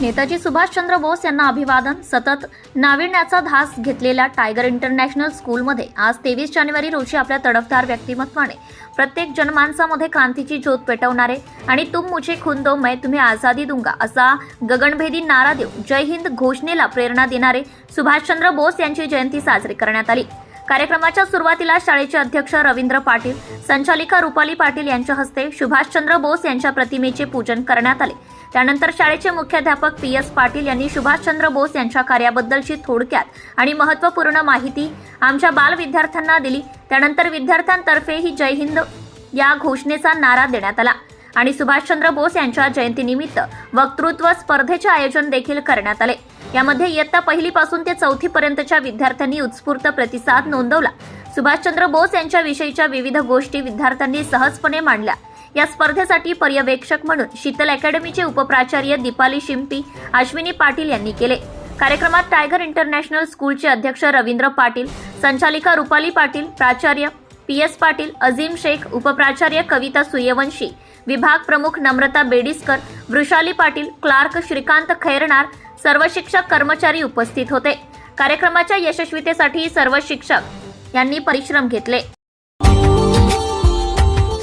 नेताजी सुभाषचंद्र बोस यांना अभिवादन सतत नाविन्याचा धास घेतलेल्या टायगर इंटरनॅशनल स्कूलमध्ये आज तेवीस जानेवारी रोजी आपल्या तडफदार व्यक्तिमत्वाने प्रत्येक जनमानसामध्ये क्रांतीची ज्योत पेटवणारे आणि तुम मुझे खून दो मैं तुम्ही आझादी दूंगा असा गगनभेदी नारा देऊन जय हिंद घोषणेला प्रेरणा देणारे सुभाषचंद्र बोस यांची जयंती साजरी करण्यात आली. कार्यक्रमाच्या सुरुवातीला शाळेचे अध्यक्ष रवींद्र पाटील संचालिका रुपाली पाटील यांच्या हस्ते सुभाषचंद्र बोस यांच्या प्रतिमेचे पूजन करण्यात आले. त्यानंतर शाळेचे मुख्याध्यापक पी एस पाटील यांनी सुभाषचंद्र बोस यांच्या कार्याबद्दलची थोडक्यात आणि महत्त्वपूर्ण माहिती आमच्या बाल विद्यार्थ्यांना दिली. त्यानंतर विद्यार्थ्यांतर्फे ही जय हिंद या घोषणेचा नारा देण्यात आला. आणि सुभाषचंद्र बोस यांच्या जयंतीनिमित्त वक्तृत्व स्पर्धेचे आयोजन देखील करण्यात आले. यामध्ये इयत्ता पहिलीपासून ते चौथी पर्यंतच्या विद्यार्थ्यांनी उत्स्फूर्त प्रतिसाद नोंदवला. सुभाषचंद्र बोस यांच्या विषयीच्या विविध गोष्टी विद्यार्थ्यांनी सहजपणे मांडल्या. या स्पर्धेसाठी पर्यवेक्षक म्हणून शीतल अकॅडमीचे उपप्राचार्य दीपाली शिंपी अश्विनी पाटील यांनी केले. कार्यक्रमात टायगर इंटरनॅशनल स्कूलचे अध्यक्ष रवींद्र पाटील संचालिका रुपाली पाटील प्राचार्य पी एस पाटील अझीम शेख उपप्राचार्य कविता सूर्यवंशी विभाग प्रमुख नम्रता बेडिस्कर वृषाली पाटील क्लार्क श्रीकांत खैरणार सर्व शिक्षक कर्मचारी उपस्थित होते. कार्यक्रमाच्या यशस्वीतेसाठी सर्व शिक्षक यांनी परिश्रम घेतले.